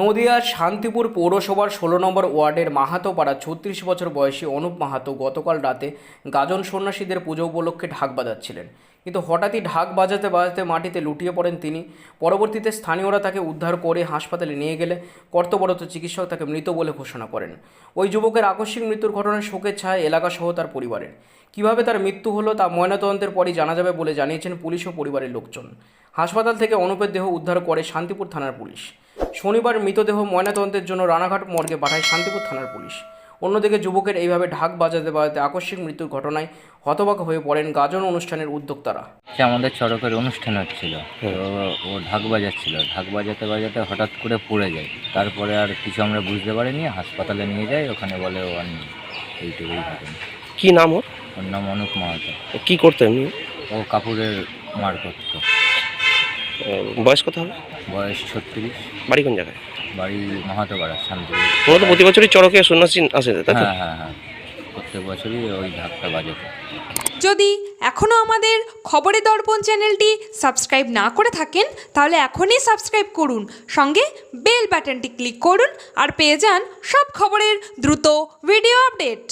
নদিয়ার শান্তিপুর পৌরসভার ষোলো নম্বর ওয়ার্ডের মাহাতো পাড়া ছত্রিশ বছর বয়সী অনুপ মাহাতো গতকাল রাতে গাজন সন্ন্যাসীদের পুজো উপলক্ষে ঢাক বাজাচ্ছিলেন। কিন্তু হঠাৎই ঢাক বাজাতে বাজাতে মাটিতে লুটিয়ে পড়েন তিনি। পরবর্তীতে স্থানীয়রা তাকে উদ্ধার করে হাসপাতালে নিয়ে গেলে কর্তব্যরত চিকিৎসক তাকে মৃত বলে ঘোষণা করেন। ওই যুবকের আকস্মিক মৃত্যুর ঘটনায় শোকের ছায় এলাকাসহ তার পরিবারের। কীভাবে তার মৃত্যু হলো তা ময়নাতদন্তের পরই জানা যাবে বলে জানিয়েছেন পুলিশ ও পরিবারের লোকজন। হাসপাতাল থেকে অনুপের দেহ উদ্ধার করে শান্তিপুর থানার পুলিশ। শনিবার মৃতদেহ ময়নাতদন্তের জন্য রানাঘাট মর্গে পাঠায় শান্তিপুর থানার পুলিশ। অন্যদিকে যুবকের এইভাবে ঢাক বাজাতে বাজাতে আকস্মিক মৃত্যুর ঘটনায় হতবাক হয়ে পড়েন গাজন অনুষ্ঠানের উদ্যোক্তারা। আমাদের চড়কের অনুষ্ঠান হচ্ছিল। ও ঢাক বাজাচ্ছিল। ঢাক বাজাতে বাজাতে হঠাৎ করে পড়ে যায়। তারপরে আর কিছু আমরা বুঝতে পারিনি। হাসপাতালে নিয়ে যাই ওখানে বলে ও আর এইটুকুই ঘটনা। কি নাম ওর? ওর নাম অনুপ মাহাতো। কি করতো এমনি? ও কাপড়ের মার করতো। বয়স কত হবে? বয়স ছত্রিশ। বাড়ি কোন জায়গায়? বাড়ি মাহাতো পাড়া শান্তিপুর। ওরা তো প্রতি বছরই চড়কে সন্ন্যাসী আসে তাই হ্যাঁ হ্যাঁ হ্যাঁ। প্রত্যেক বছরই ওই ঢাকটা বাজাতো যদি এখনও আমাদের খবরের দর্পণ চ্যানেলটি সাবস্ক্রাইব না করে থাকেন তাহলে এখনই সাবস্ক্রাইব করুন। সঙ্গে বেল বাটনটি ক্লিক করুন আর পেয়ে যান সব খবরের দ্রুত ভিডিও আপডেট।